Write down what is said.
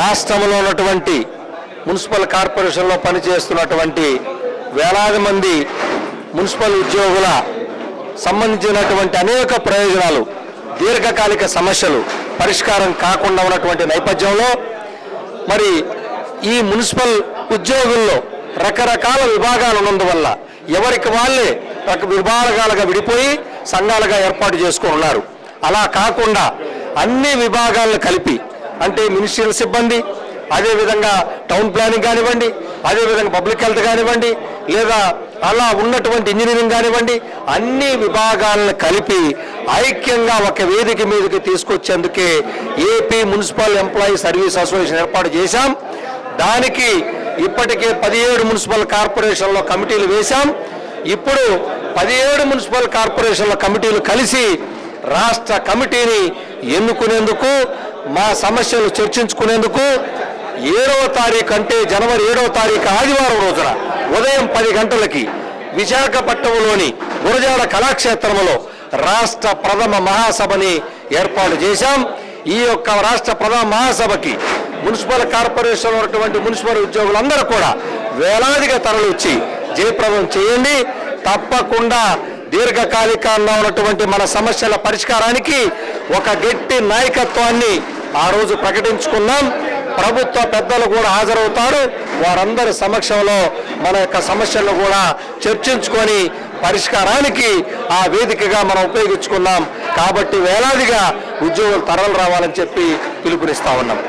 రాష్ట్రంలో ఉన్నటువంటి మున్సిపల్ కార్పొరేషన్లో పనిచేస్తున్నటువంటి వేలాది మంది మున్సిపల్ ఉద్యోగుల సంబంధించినటువంటి అనేక ప్రయోజనాలు దీర్ఘకాలిక సమస్యలు పరిష్కారం కాకుండా ఉన్నటువంటి నేపథ్యంలో మరి ఈ మున్సిపల్ ఉద్యోగుల్లో రకరకాల విభాగాలు ఉన్నందువల్ల ఎవరికి వాళ్ళే రక విభాగాలుగా విడిపోయి సంఘాలుగా ఏర్పాటు చేసుకుని ఉన్నారు. అలా కాకుండా అన్ని విభాగాలను కలిపి అంటే మినిస్ట్రియల్ సిబ్బంది అదేవిధంగా టౌన్ ప్లానింగ్ కానివ్వండి అదేవిధంగా పబ్లిక్ హెల్త్ కానివ్వండి లేదా అలా ఉన్నటువంటి ఇంజనీరింగ్ కానివ్వండి అన్ని విభాగాలను కలిపి ఐక్యంగా ఒక వేదిక మీదకి తీసుకొచ్చేందుకే AP municipal employee service association ఏర్పాటు చేశాం. దానికి ఇప్పటికే పదిహేడు మున్సిపల్ కార్పొరేషన్లో కమిటీలు వేశాం. ఇప్పుడు పదిహేడు మున్సిపల్ కార్పొరేషన్ల కమిటీలు కలిసి రాష్ట్ర కమిటీని ఎన్నుకునేందుకు మా సమస్యలు చర్చించుకునేందుకు ఏడవ తారీఖు అంటే జనవరి ఏడవ తారీఖు ఆదివారం రోజున ఉదయం పది గంటలకి విశాఖపట్నంలోని గురజాడ కళాక్షేత్రంలో రాష్ట్ర ప్రథమ మహాసభని ఏర్పాటు చేశాం. ఈ యొక్క రాష్ట్ర ప్రథమ మహాసభకి మున్సిపల్ కార్పొరేషన్ ఉన్నటువంటి మున్సిపల్ ఉద్యోగులందరూ కూడా వేలాదిగా తరలిచ్చి జయప్రదం చేయండి. తప్పకుండా దీర్ఘకాలికంగా ఉన్నటువంటి మన సమస్యల పరిష్కారానికి ఒక గట్టి నాయకత్వాన్ని ఆ రోజు ప్రకటించుకున్నాం. ప్రభుత్వ పెద్దలు కూడా హాజరవుతారు. వారందరి సమక్షంలో మన యొక్క సమస్యలను కూడా చర్చించుకొని పరిష్కారానికి ఆ వేదికగా మనం ఉపయోగించుకున్నాం. కాబట్టి వేలాదిగా ఉద్యోగులు తరలి రావాలని చెప్పి పిలుపునిస్తా ఉన్నాం.